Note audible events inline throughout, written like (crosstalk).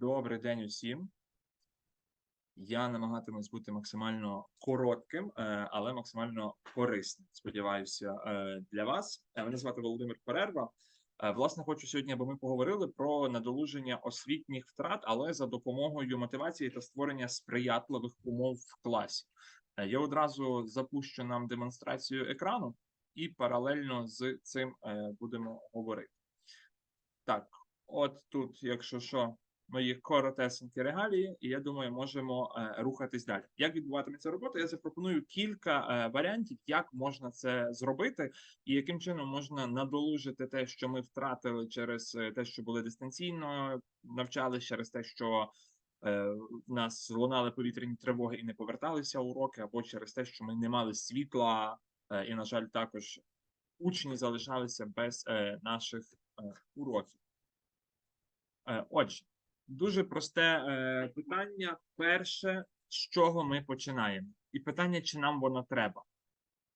Добрий день усім. Я намагатимусь бути максимально коротким, е, але максимально корисним. Сподіваюся, е, для вас. Е, Мене звати Володимир Перерва. Власне, хочу сьогодні, аби ми поговорили про надолуження освітніх втрат, але за допомогою мотивації та створення сприятливих умов в класі. Я одразу запущу нам демонстрацію екрану, і паралельно з цим будемо говорити. Так, от тут, якщо що, мої коротесенькі регалії, і я думаю, можемо е, рухатись далі. Як відбуватиметься робота? Я запропоную кілька е, варіантів, як можна це зробити, і яким чином можна надолужити те, що ми втратили через е, те, що були дистанційно навчались, через те, що в нас лунали повітряні тривоги і не поверталися уроки, або через те, що ми не мали світла, і, на жаль, також учні залишалися без наших уроків. Отже, дуже просте е, питання. Перше, з чого ми починаємо, і питання, чи нам воно треба.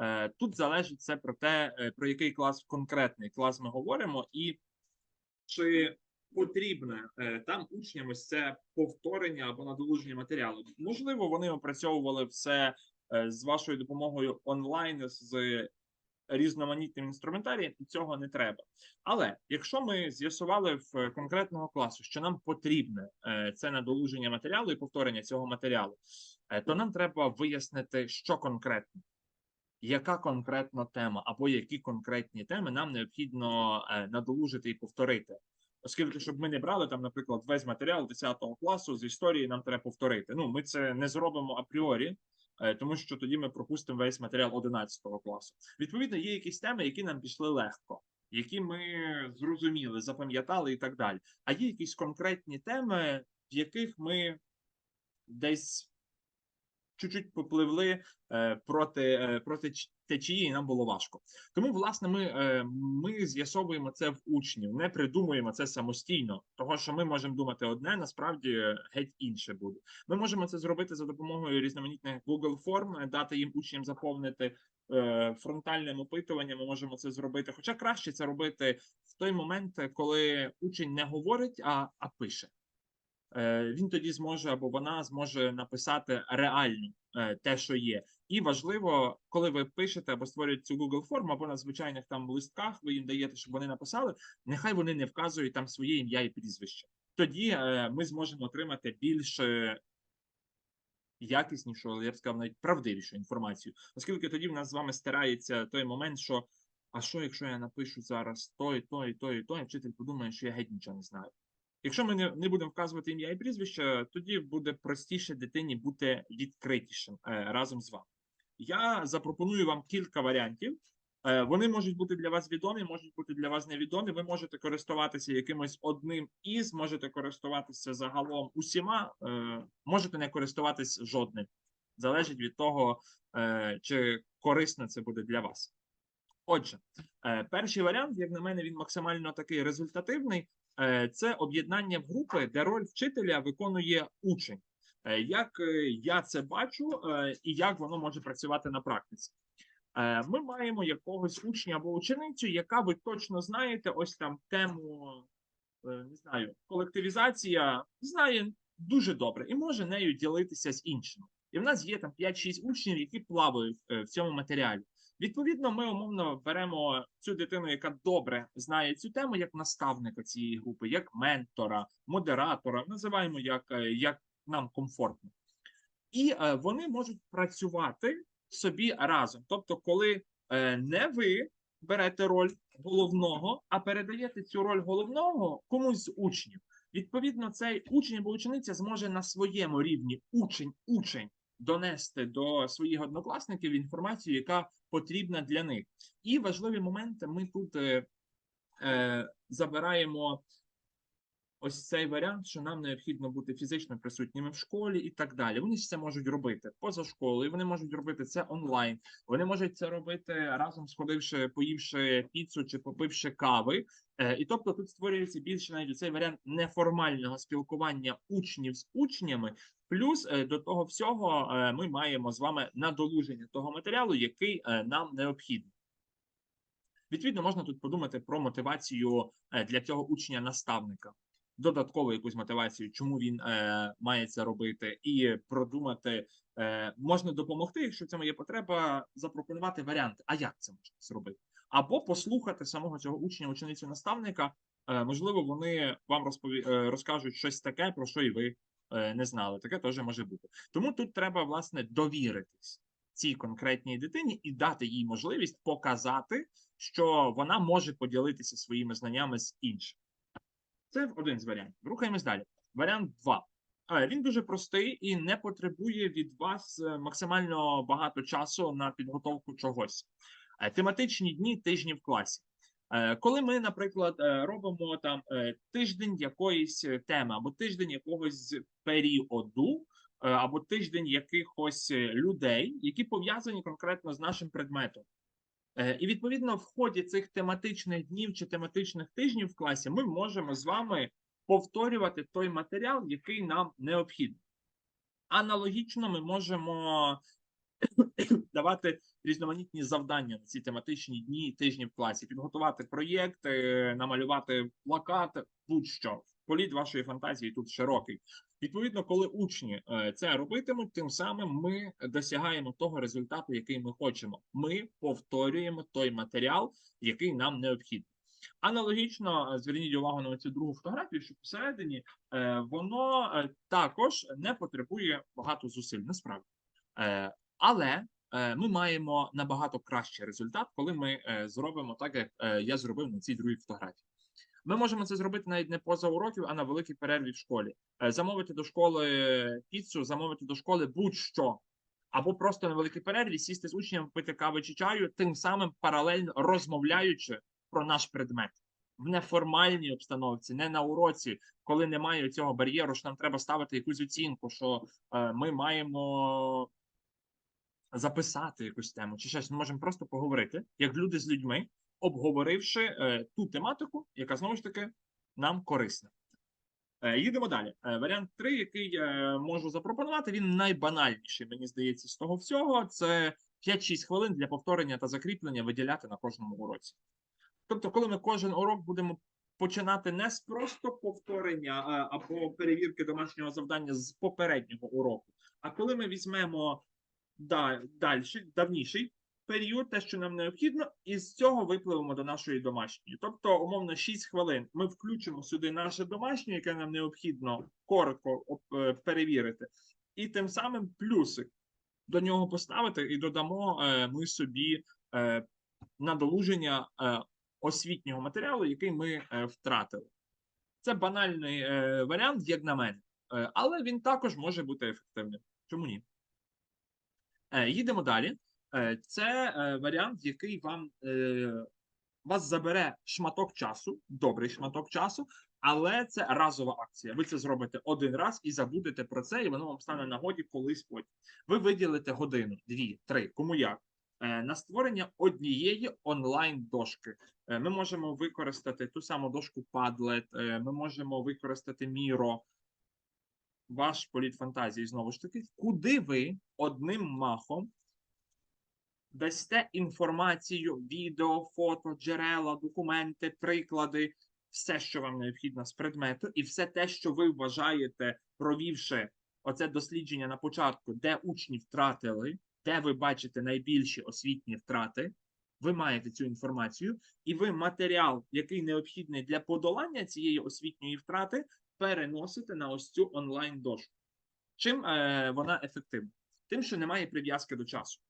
Е, Тут залежить це про те, е, про який клас конкретний клас ми говоримо, і чи потрібне е, там учням ось це повторення або надолуження матеріалу. Можливо, вони опрацьовували все е, з вашою допомогою онлайн з різноманітним інструментарієм, і цього не треба. Але якщо ми з'ясували в конкретного класу, що нам потрібне е, це надолуження матеріалу і повторення цього матеріалу, е, то нам треба вияснити, що конкретно, яка конкретна тема, або які конкретні теми нам необхідно е, надолужити і повторити. Оскільки, щоб ми не брали там, наприклад, весь матеріал 10 класу з історії, нам треба повторити. Ну, ми це не зробимо апріорі, тому що тоді ми пропустимо весь матеріал 11 класу. Відповідно, є якісь теми, які нам пішли легко, які ми зрозуміли, запам'ятали і так далі. А є якісь конкретні теми, в яких ми десь чуть-чуть попливли е, проти, е, проти течії, і нам було важко. Тому, власне, ми, е, ми з'ясовуємо це в учнів, не придумуємо це самостійно, того що ми можемо думати одне, насправді геть інше буде. Ми можемо це зробити за допомогою різноманітних Google форм, дати їм учням заповнити фронтальним опитуванням. Ми можемо це зробити. Хоча краще це робити в той момент, коли учень не говорить, а, а пише. Е, Він тоді зможе або вона зможе написати реально е, те, що є. І важливо, коли ви пишете або створюєте цю Google форму, або на звичайних там листках, ви їм даєте, щоб вони написали. Нехай вони не вказують там своє ім'я і прізвище. Тоді е, ми зможемо отримати більш якіснішу, я б сказав, навіть правдивішу інформацію, оскільки тоді в нас з вами стирається той момент, що а що, якщо я напишу зараз той, той, той, той, вчитель подумає, що я геть нічого не знаю. Якщо ми не, будемо вказувати ім'я і прізвище, тоді буде простіше дитині бути відкритішим е, разом з вами. Я запропоную вам кілька варіантів. Е, вони можуть бути для вас відомі, можуть бути для вас невідомі. Ви можете користуватися якимось одним із, можете користуватися загалом усіма, е, можете не користуватись жодним. Залежить від того, чи корисно це буде для вас. Отже, е, перший варіант, як на мене, він максимально такий результативний. Е, Це об'єднання в групи, де роль вчителя виконує учень. Е, Як я це бачу, і як воно може працювати на практиці? Ми маємо якогось учня або ученицю, яка ви точно знаєте, ось там тему не знаю, колективізація знає дуже добре і може нею ділитися з іншими. І в нас є там 5-6 учнів, які плавають в цьому матеріалі. Відповідно, ми умовно беремо цю дитину, яка добре знає цю тему, як наставника цієї групи, як ментора, модератора, називаємо як, е, як нам комфортно. І е, вони можуть працювати собі разом. Тобто, коли е, не ви берете роль головного, а передаєте цю роль головного комусь з учнів. Відповідно, цей учень або учениця зможе на своєму рівні учень, учень донести до своїх однокласників інформацію, яка потрібна для них. І важливі моменти ми тут е, е, забираємо ось цей варіант, що нам необхідно бути фізично присутніми в школі і так далі. Вони ж це можуть робити поза школою, вони можуть робити це онлайн, вони можуть це робити разом сходивши, поївши піцу чи попивши кави. Е, І тобто тут створюється більше навіть цей варіант неформального спілкування учнів з учнями. Плюс е, до того всього е, ми маємо з вами надолуження того матеріалу, який нам необхідний. Відповідно, можна тут подумати про мотивацію для цього учня-наставника. Додаткову якусь мотивацію, чому він е, має це робити, і продумати е, можна допомогти, якщо в цьому є потреба, запропонувати варіанти. А як це можна зробити? Або послухати самого цього учня, ученицю наставника. Е, можливо, вони вам розпові... е, розкажуть щось таке, про що і ви е, не знали. Таке теж може бути. Тому тут треба власне довіритись цій конкретній дитині і дати їй можливість показати, що вона може поділитися своїми знаннями з іншим. Це один з варіантів. Рухаємось далі. Варіант 2. Він дуже простий і не потребує від вас е, максимально багато часу на підготовку чогось. Е, Тематичні дні тижні в класі. Е, Коли ми, наприклад, е, робимо там е, тиждень якоїсь е, теми, або тиждень якогось періоду, е, або тиждень якихось е, людей, які пов'язані конкретно з нашим предметом. Е, І відповідно, в ході цих тематичних днів чи тематичних тижнів в класі ми можемо з вами повторювати той матеріал, який нам необхідний. Аналогічно, ми можемо (coughs) давати різноманітні завдання на ці тематичні дні і тижні в класі, підготувати проєкти, намалювати плакати, будь-що. Політ вашої фантазії тут широкий. Відповідно, коли учні е, це робитимуть, тим самим ми досягаємо того результату, який ми хочемо. Ми повторюємо той матеріал, який нам необхідний. Аналогічно, е, зверніть увагу на цю другу фотографію, що посередині е, воно також не потребує багато зусиль, насправді. Але ми маємо набагато кращий результат, коли ми зробимо так, як я зробив на цій другій фотографії. Ми можемо це зробити навіть не поза уроків, а на великій перерві в школі. Е, Замовити до школи піцу, замовити до школи будь-що. Або просто на великій перерві сісти з учнем, пити кави чи чаю, тим самим паралельно розмовляючи про наш предмет в неформальній обстановці, не на уроці, коли немає цього бар'єру, що нам треба ставити якусь оцінку, що е, ми маємо записати якусь тему, чи щось ми можемо просто поговорити, як люди з людьми, обговоривши е, ту тематику, яка знову ж таки нам корисна. Е, їдемо далі. Е, варіант 3, який я можу запропонувати, він найбанальніший, мені здається, з того всього. Це 5-6 хвилин для повторення та закріплення виділяти на кожному уроці. Тобто, коли ми кожен урок будемо починати не з просто повторення або перевірки домашнього завдання з попереднього уроку, а коли ми візьмемо да, далі, давніший період, те, що нам необхідно, і з цього випливемо до нашої домашньої. Тобто, умовно, 6 хвилин ми включимо сюди наше домашнє, яке нам необхідно коротко е, перевірити, і тим самим плюсик до нього поставити і додамо е, ми собі е, надолуження освітнього матеріалу, який ми втратили. Це банальний варіант, як на мене, але він також може бути ефективним. Чому ні? Їдемо далі. Е, це е, варіант, який вам е, вас забере шматок часу, добрий шматок часу, але це разова акція. Ви це зробите один раз і забудете про це, і воно вам стане нагоді колись потім. Ви виділите годину, дві, три, кому як. На створення однієї онлайн дошки. Ми можемо використати ту саму дошку Padlet, ми можемо використати Miro, ваш політ фантазії знову ж таки, куди ви одним махом дасте інформацію, відео, фото, джерела, документи, приклади, все, що вам необхідно з предмету, і все те, що ви вважаєте, провівши оце дослідження на початку, де учні втратили, де ви бачите найбільші освітні втрати. Ви маєте цю інформацію, і ви матеріал, який необхідний для подолання цієї освітньої втрати, переносите на ось цю онлайн дошку. Чим е, вона ефективна? Тим, що немає прив'язки до часу.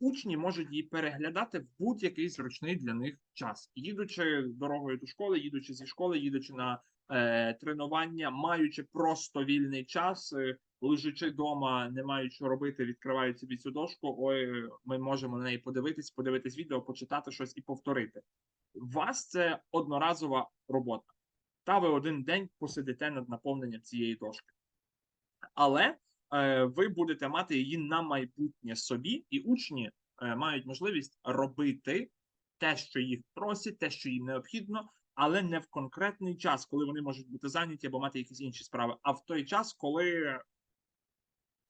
Учні можуть її переглядати в будь-який зручний для них час, їдучи дорогою до школи, їдучи зі школи, їдучи на е, тренування, маючи просто вільний час, е, лежачи вдома, не що робити, відкривають собі цю дошку. Ой, ми можемо на неї подивитись, подивитись відео, почитати щось і повторити. У вас це одноразова робота. Та ви один день посидите над наповненням цієї дошки. Але ви будете мати її на майбутнє собі, і учні е, мають можливість робити те, що їх просять, те, що їм необхідно, але не в конкретний час, коли вони можуть бути зайняті або мати якісь інші справи, а в той час, коли,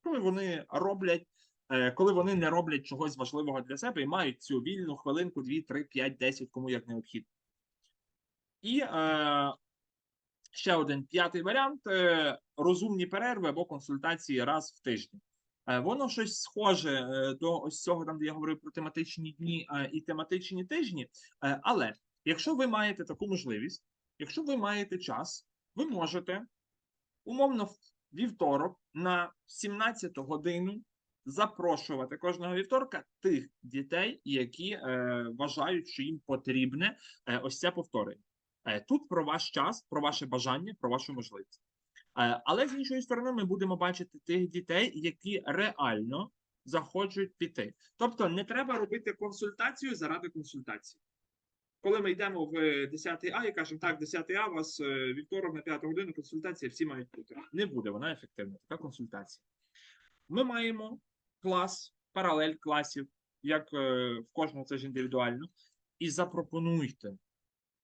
коли вони роблять, е, коли вони не роблять чогось важливого для себе і мають цю вільну хвилинку, 2, 3, 5, 10, кому як необхідно. І е, ще один п'ятий варіант: е, розумні перерви або консультації раз в тиждень. Е, Воно щось схоже е, до ось цього, там де я говорив про тематичні дні і тематичні тижні. Але якщо ви маєте таку можливість, якщо ви маєте час, ви можете умовно в вівторок на 17 годину запрошувати кожного вівторка тих дітей, які вважають, що їм потрібне ось це повторення. Е, тут про ваш час, про ваше бажання, про вашу можливість. Е, але з іншої сторони, ми будемо бачити тих дітей, які реально захочуть піти. Тобто, не треба робити консультацію заради консультації. Коли ми йдемо в 10 А і кажемо, так, 10 А, у вас е, вівторок на 5 годину консультація, всі мають бути. Не буде вона ефективна, така консультація. Ми маємо клас, паралель класів, як в кожному це ж індивідуально, і запропонуйте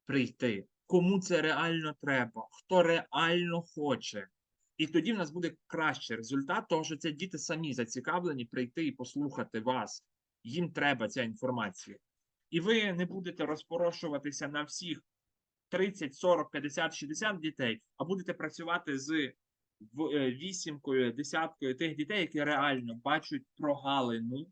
прийти, кому це реально треба, хто реально хоче. І тоді в нас буде кращий результат, того що це діти самі зацікавлені прийти і послухати вас. Їм треба ця інформація. І ви не будете розпорошуватися на всіх 30, 40, 50, 60 дітей, а будете працювати з е, вісімкою, десяткою тих дітей, які реально бачать прогалину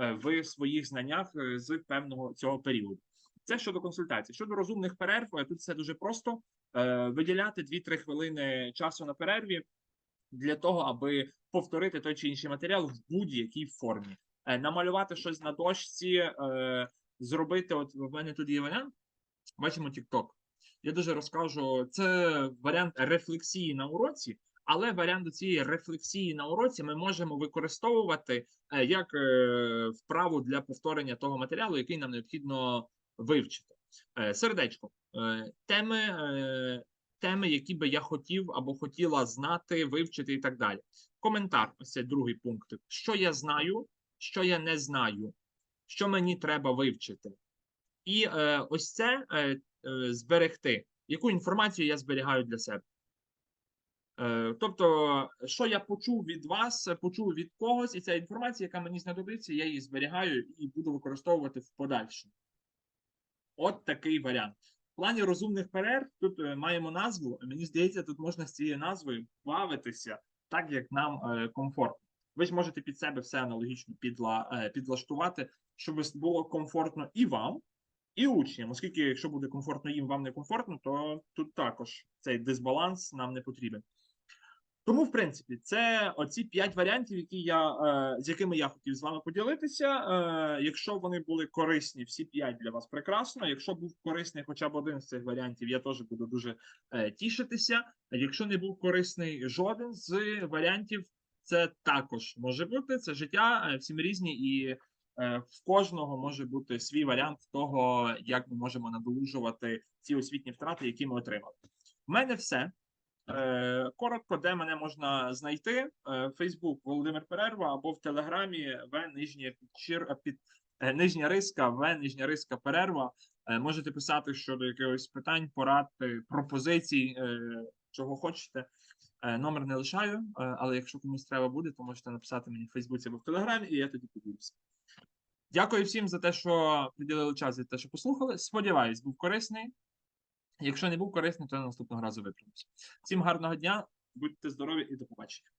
е, в своїх знаннях е, з певного цього періоду. Це щодо консультацій. Щодо розумних перерв, е, тут все дуже просто. Е, Виділяти 2-3 хвилини часу на перерві для того, аби повторити той чи інший матеріал в будь-якій формі. Е, Намалювати щось на дошці, зробити. От в мене тут є варіант. Бачимо TikTok. Я дуже розкажу. Це варіант рефлексії на уроці, але варіант цієї рефлексії на уроці ми можемо використовувати як вправу для повторення того матеріалу, який нам необхідно вивчити. Е, Сердечко, е, теми, е, теми, які би я хотів або хотіла знати, вивчити і так далі. Коментар, цей другий пункт. Що я знаю, що я не знаю, що мені треба вивчити. І ось це зберегти. Яку інформацію я зберігаю для себе? Тобто, що я почув від вас, почув від когось, і ця інформація, яка мені знадобиться, я її зберігаю і буду використовувати в подальшому. От такий варіант. В плані розумних перерв тут е, маємо назву. Мені здається, тут можна з цією назвою бавитися так, як нам е, комфортно. Ви ж можете під себе все аналогічно підла, е, підлаштувати, щоб було комфортно і вам, і учням. Оскільки, якщо буде комфортно їм, вам не комфортно, то тут також цей дисбаланс нам не потрібен. Тому, в принципі, це оці п'ять варіантів, які я, е, з якими я хотів з вами поділитися. Е, якщо вони були корисні, всі п'ять для вас прекрасно. Якщо був корисний хоча б один з цих варіантів, я теж буду дуже е, тішитися. Якщо не був корисний жоден з варіантів, це також може бути. Це життя, всі ми різні, і в кожного може бути свій варіант того, як ми можемо надолужувати ці освітні втрати, які ми отримали. У мене все. Е, Коротко, де мене можна знайти? Facebook Володимир Перерва або в Телеграмі В нижня підчір, під е, нижня риска, В нижня риска перерва. Е, Можете писати щодо якихось питань, порад, пропозицій, чого хочете. Номер не лишаю, але якщо комусь треба буде, то можете написати мені в Фейсбуці або в Телеграмі, і я тоді поділюся. Дякую всім за те, що приділили час і те, що послухали. Сподіваюсь, був корисний. Якщо не був корисний, то наступного разу виправимося. Всім гарного дня, будьте здорові і до побачення.